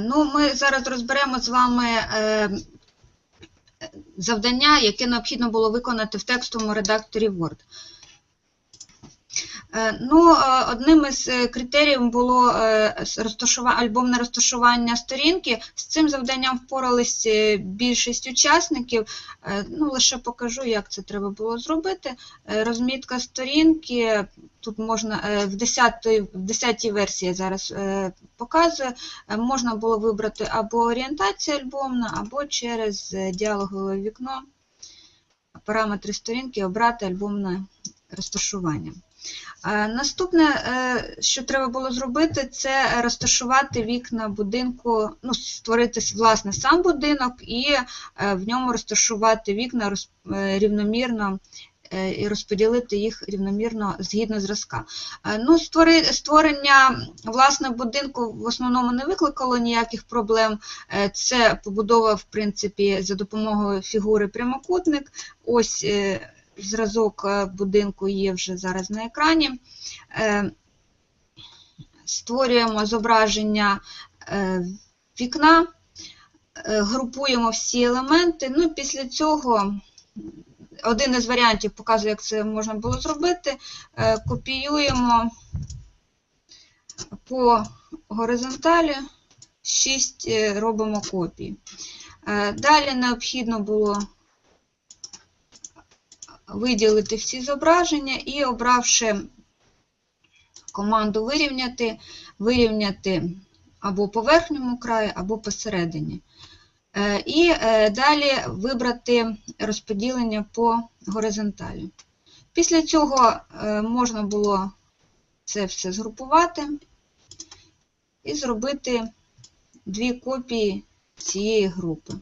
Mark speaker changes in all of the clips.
Speaker 1: Ну, ми зараз розберемо з вами е, завдання, яке необхідно було виконати в текстовому редакторі Word. Е, Ну, е, одним із е, критеріїв було альбомне розташування сторінки. З цим завданням впорались більшість учасників. Ну, лише покажу, як це треба було зробити. Розмітка сторінки, тут можна в 10 в 10 версії зараз показую, можна було вибрати або орієнтація альбомна, або через діалогове вікно параметри сторінки обрати альбомне розташування. Е, Наступне, е, що треба було зробити, це розташувати вікна будинку, ну, створити власне сам будинок і е, в ньому розташувати вікна рівномірно і розподілити їх рівномірно згідно зразка. Ну, створення власне будинку в основному не викликало ніяких проблем. Це побудова, в принципі, за допомогою фігури прямокутник. Ось зразок е, будинку є вже зараз на екрані. Е, Створюємо зображення е, вікна, групуємо всі елементи. Ну, після цього один із варіантів показує, як це можна було зробити. Копіюємо по горизонталі, 6 робимо копій. Е, Далі необхідно було виділити всі зображення і, обравши команду вирівняти, вирівняти або по верхньому краю, або посередині. Е, І е, далі вибрати розподілення по горизонталі. Після цього е, можна було це все згрупувати і зробити дві копії цієї групи.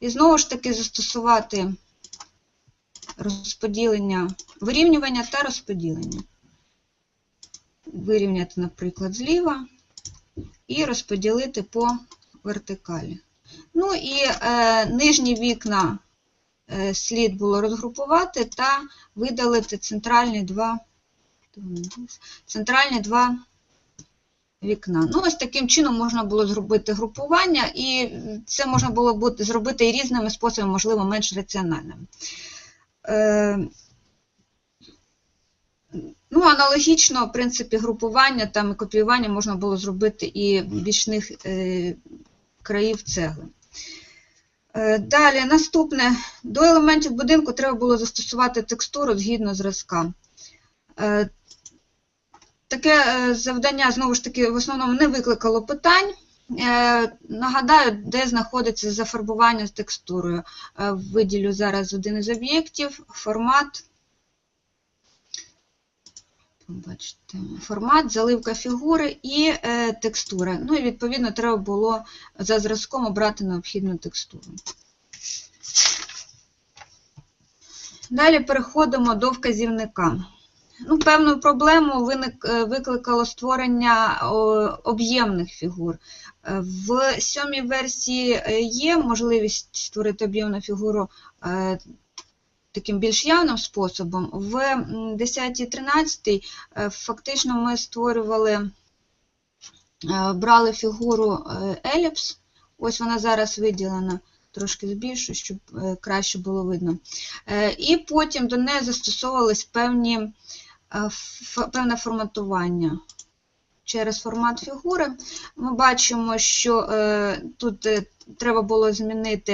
Speaker 1: І знову ж таки застосувати розподілення, вирівнювання та розподілення. Вирівняти, наприклад, зліва і розподілити по вертикалі. Ну і е, нижні вікна е, слід було розгрупувати та видалити центральні два, центральні два вікна. Ну, ось таким чином можна було зробити групування, і це можна було бути, зробити і різними способами, можливо, менш раціональними. Е, Ну, аналогічно, в принципі, групування там, і копіювання можна було зробити і бічних е, країв цегли. Е, Далі, наступне. До елементів будинку треба було застосувати текстуру згідно зразка. Таке завдання, знову ж таки, в основному не викликало питань. Е, Нагадаю, де знаходиться зафарбування з текстурою. Е, Виділю зараз один із об'єктів, формат. Бачите, формат, заливка фігури і е, текстура. Ну і відповідно треба було за зразком обрати необхідну текстуру. Далі переходимо до вказівника. Ну, Певну проблему виник, е, викликало створення об'ємних фігур. Е, В сьомій версії е, є можливість створити об'ємну фігуру таким більш явним способом. В 10-13 е, фактично ми створювали, брали фігуру еліпс. Ось вона зараз виділена. Трошки збільшу, щоб краще було видно. І потім до неї застосовувались певні, певне форматування. Через формат фігури ми бачимо, що е, тут е, треба було змінити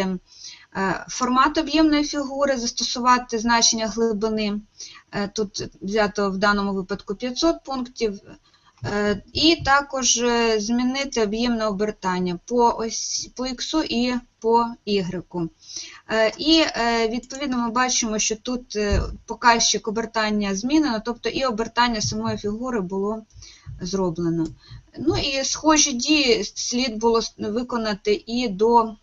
Speaker 1: е, формат об'ємної фігури, застосувати значення глибини. Е, Тут взято в даному випадку 500 пунктів. Е, І також е, змінити об'ємне обертання по ось по X і по Y. Е, І відповідно ми бачимо, що тут показчик обертання змінено, тобто і обертання самої фігури було зроблено. Ну і схожі дії слід було виконати і до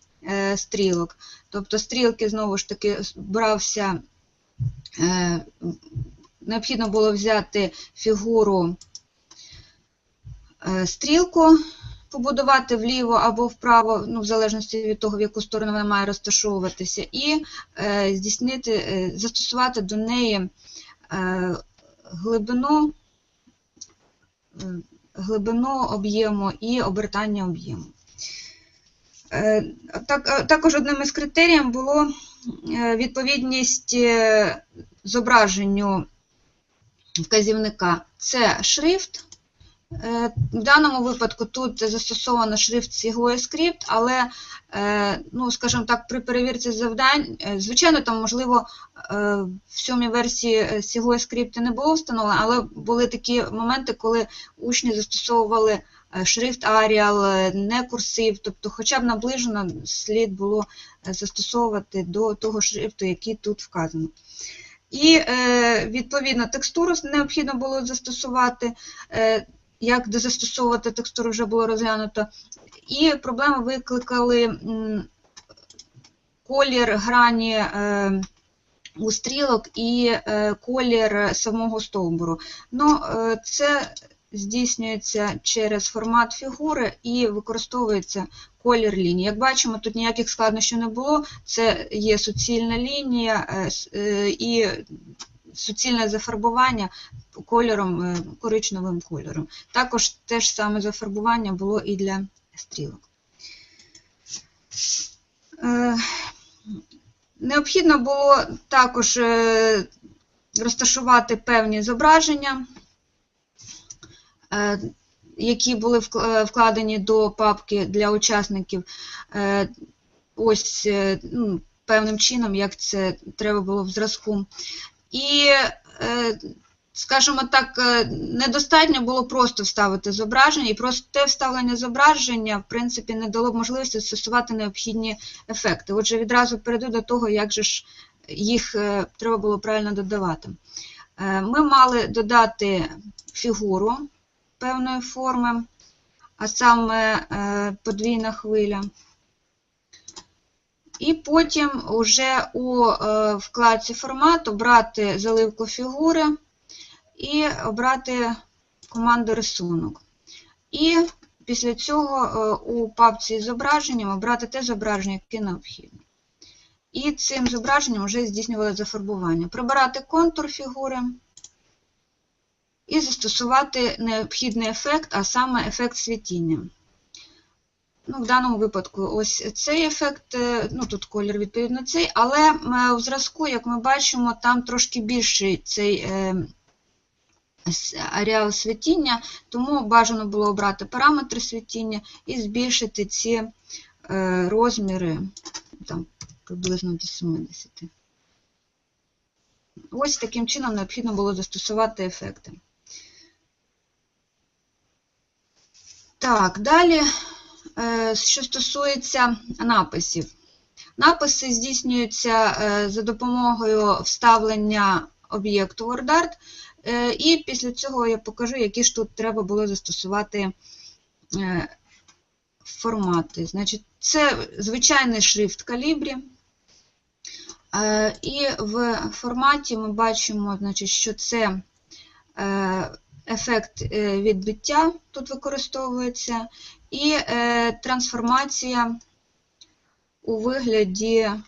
Speaker 1: стрілок. Тобто стрілки знову ж таки брався, необхідно було взяти фігуру стрілку, побудувати вліво або вправо, ну, в залежності від того, в яку сторону вона має розташовуватися, і е, здійснити, е, застосувати до неї е, глибину, е, глибину об'єму і обертання об'єму. Е, Так, е, також одним із критеріїв було е, відповідність е, зображенню вказівника. Це шрифт. Е, В даному випадку тут застосовано шрифт SigOScript, але, е, ну, скажімо так, при перевірці завдань, е, звичайно, там, можливо, в сьомій версії SigOScript не було встановлено, але були такі моменти, коли учні застосовували шрифт Arial, не курсив, тобто хоча б наближено слід було застосовувати до того шрифту, який тут вказано. І, відповідно, текстуру необхідно було застосувати. Як де застосовувати текстуру вже було розглянуто. І проблеми викликали колір грані е, у стрілок і е, колір самого стовбуру. Ну, е, це здійснюється через формат фігури і використовується колір лінії. Як бачимо, тут ніяких складнощів не було. Це є суцільна лінія і суцільне зафарбування кольором, е, коричневим кольором. Також те ж саме зафарбування було і для стрілок. Е, Необхідно було також е, розташувати певні зображення, які були вкладені до папки для учасників. Ось ну, певним чином, як це треба було в зразку. І, е, скажімо так, е, недостатньо було просто вставити зображення, і просто те вставлення зображення, в принципі, не дало б можливості застосувати необхідні ефекти. Отже, відразу перейду до того, як же ж їх е, треба було правильно додавати. Ми мали додати фігуру певної форми, а саме подвійна хвиля. І потім уже у е, вкладці формат обрати заливку фігури і обрати команду рисунок. І після цього е, у папці з зображенням обрати те зображення, яке необхідно. І цим зображенням вже здійснювали зафарбування. Прибирати контур фігури і застосувати необхідний ефект, а саме ефект світіння. Ну, в даному випадку ось цей ефект, е, ну тут колір відповідно цей, але м, в зразку, як ми бачимо, там трошки більший цей е, ареал світіння, тому бажано було обрати параметри світіння і збільшити ці е, розміри там, приблизно до 70. Ось таким чином необхідно було застосувати ефекти. Так, далі, е, що стосується написів. Написи здійснюються е, за допомогою вставлення об'єкту WordArt, е, і після цього я покажу, які ж тут треба було застосувати е, формати. Значить, це звичайний шрифт калібрі. Е, І в форматі ми бачимо, значить, що це е, ефект е, відбиття тут використовується, і е, трансформація у вигляді е,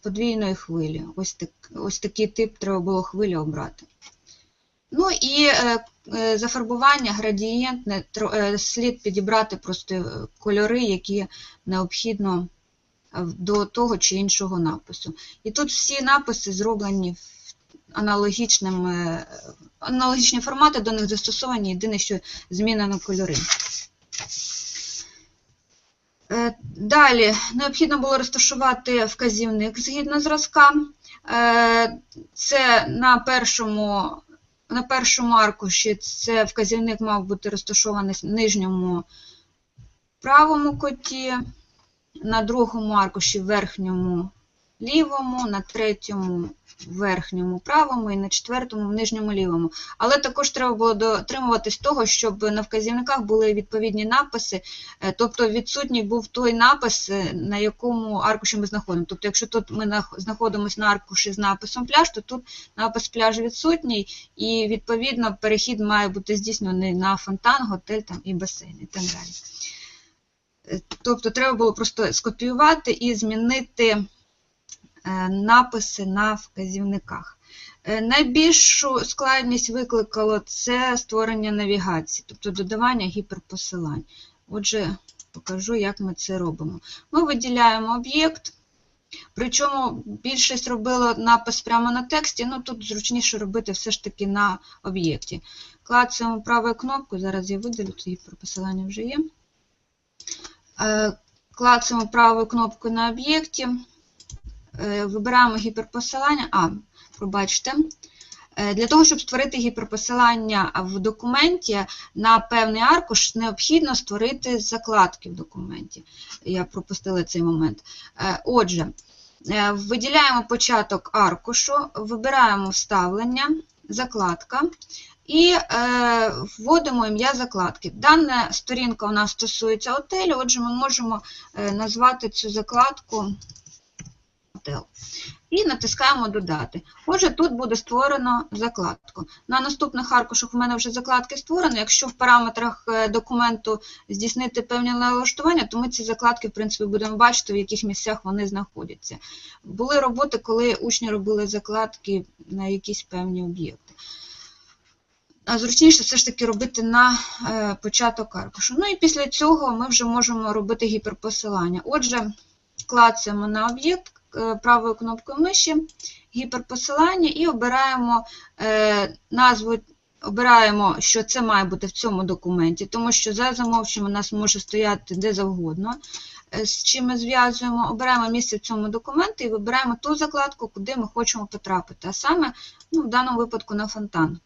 Speaker 1: подвійної хвилі. Ось, так, ось такий тип треба було хвилі обрати. Ну і е, е, зафарбування, градієнтне, е, слід підібрати просто е, кольори, які необхідно е, до того чи іншого напису. І тут всі написи зроблені в аналогічним, е, аналогічні формати до них застосовані, єдине, що змінено кольори. Е, Далі необхідно було розташувати вказівник згідно зразка. Е, Це на першому, на першому аркуші це вказівник мав бути розташований в нижньому правому коті, на другому аркуші в верхньому лівому, на третьому верхньому правому і на четвертому нижньому лівому. Але також треба було дотримуватись того, щоб на вказівниках були відповідні написи, е, тобто відсутній був той напис, е, на якому аркуші ми знаходимо. Тобто, якщо тут ми знаходимося на аркуші з написом пляж, то тут напис пляж відсутній, і відповідно перехід має бути здійснений на фонтан, готель там, і басейн і так далі. Е, Тобто треба було просто скопіювати і змінити написи на вказівниках. Е, Найбільшу складність викликало це створення навігації, тобто додавання гіперпосилань. Отже, покажу, як ми це робимо. Ми виділяємо об'єкт, причому більшість робило напис прямо на тексті, ну тут зручніше робити все ж таки на об'єкті. Клацаємо правою кнопкою, зараз я видалю, тут гіперпосилання вже є. Е, Клацаємо правою кнопкою на об'єкті, е, вибираємо гіперпосилання. А, пробачте. Е, Для того, щоб створити гіперпосилання в документі на певний аркуш, необхідно створити закладки в документі. Я пропустила цей момент. Е, Отже, е, виділяємо початок аркушу, вибираємо вставлення, закладка і е, вводимо ім'я закладки. Дана сторінка у нас стосується отелю, отже, ми можемо е, назвати цю закладку готел. І натискаємо Додати. Отже, тут буде створено закладку. На наступних аркушах у мене вже закладки створені. Якщо в параметрах е, документу здійснити певні налаштування, то ми ці закладки, в принципі, будемо бачити, в яких місцях вони знаходяться. Були роботи, коли учні робили закладки на якісь певні об'єкти. А зручніше все ж таки робити на е, початок аркушу. Ну і після цього ми вже можемо робити гіперпосилання. Отже, клацаємо на об'єкт правою кнопкою миші, гіперпосилання і обираємо е, назву, обираємо, що це має бути в цьому документі, тому що за замовченням у нас може стояти де завгодно, е, з чим ми зв'язуємо. Обираємо місце в цьому документі і вибираємо ту закладку, куди ми хочемо потрапити, а саме ну, в даному випадку на фонтан.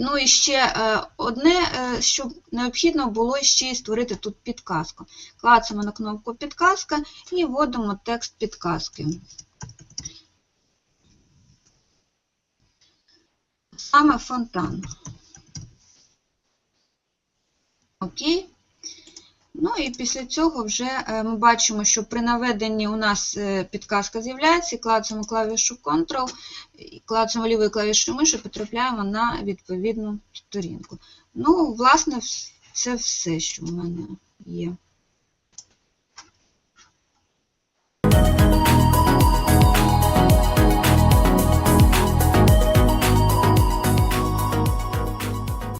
Speaker 1: Ну і ще е, одне, е, що необхідно було ще й створити тут підказку. Клацаємо на кнопку підказка і вводимо текст підказки. Саме фонтан. Окей. Ну і після цього вже е, ми бачимо, що при наведенні у нас е, підказка з'являється, і клацаємо клавішу Ctrl, і клацаємо лівою клавішою миші, потрапляємо на відповідну сторінку. Ну, власне, це все, що в мене є.